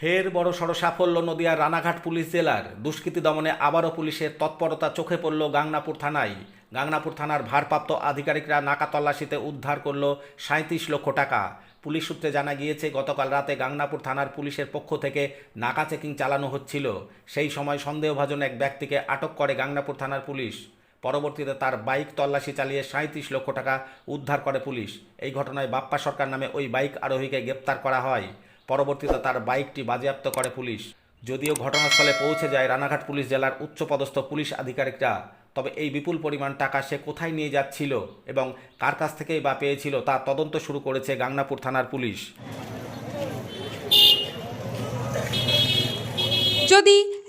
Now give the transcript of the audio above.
ফের বড় সড় সাফল্য নদিয়ার রানাঘাট পুলিশ জেলার। দুষ্কৃতী দমনে আবারও পুলিশের তৎপরতা চোখে পড়ল গাংনাপুর থানায়। গাংনাপুর থানার ভারপ্রাপ্ত আধিকারিকরা নাকা তল্লাশিতে উদ্ধার করল সাঁত্রিশ লক্ষ টাকা। পুলিশ সূত্রে জানা গিয়েছে, গতকাল রাতে গাংনাপুর থানার পুলিশের পক্ষ থেকে নাকা চেকিং চালানো হচ্ছিল। সেই সময় সন্দেহভাজন এক ব্যক্তিকে আটক করে গাংনাপুর থানার পুলিশ। পরবর্তীতে তার বাইক তল্লাশি চালিয়ে সাঁত্রিশ লক্ষ টাকা উদ্ধার করে পুলিশ। এই ঘটনায় বাপ্পা সরকার নামে ওই বাইক আরোহীকে গ্রেপ্তার করা হয়। পরবর্তীতে তার বাইকটি বাজেয়াপ্ত করে পুলিশ। যদিও ঘটনাস্থলে পৌঁছে যায় রানাঘাট পুলিশ জেলার উচ্চপদস্থ পুলিশ আধিকারিকরা, তবে এই বিপুল পরিমাণ টাকা সে কোথায় নিয়ে যাচ্ছিল এবং কার কাছ থেকেই বা পেয়েছিল তা তদন্ত শুরু করেছে গাংনাপুর থানার পুলিশ। যদি